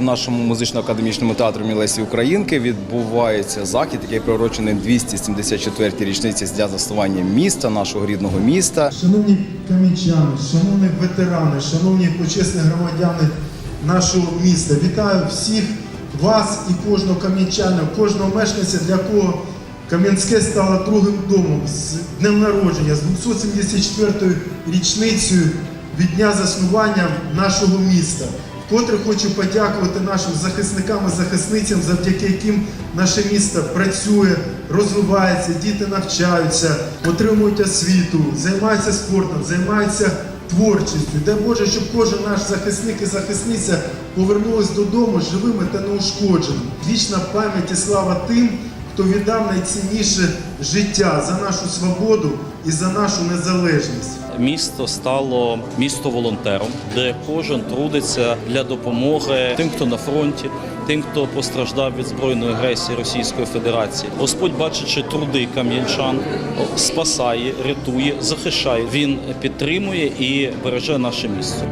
нашому музично-академічному театрі Мілесі Українки відбувається захід, який приурочений 274-й річниці з дня заснування міста, нашого рідного міста. Шановні камінчани, шановні ветерани, шановні почесні громадяни нашого міста, вітаю всіх вас і кожного кам'янчана, кожного мешканця, для кого Кам'янське стало другим домом з днем народження, з 274-ю річницею від дня заснування нашого міста. Вкотре хочу подякувати нашим захисникам і захисницям, завдяки яким наше місто працює, розвивається, діти навчаються, отримують освіту, займаються спортом, займаються творчістю. Дай Боже, щоб кожен наш захисник і захисниця повернулись додому живими та неушкодженими. Вічна пам'ять і слава тим, хто віддав найцінніше життя за нашу свободу і за нашу незалежність. Місто стало місто волонтером, де кожен трудиться для допомоги тим, хто на фронті, тим, хто постраждав від збройної агресії Російської Федерації. Господь, бачачи труди кам'янчан, спасає, рятує, захищає. Він підтримує і береже наше місто.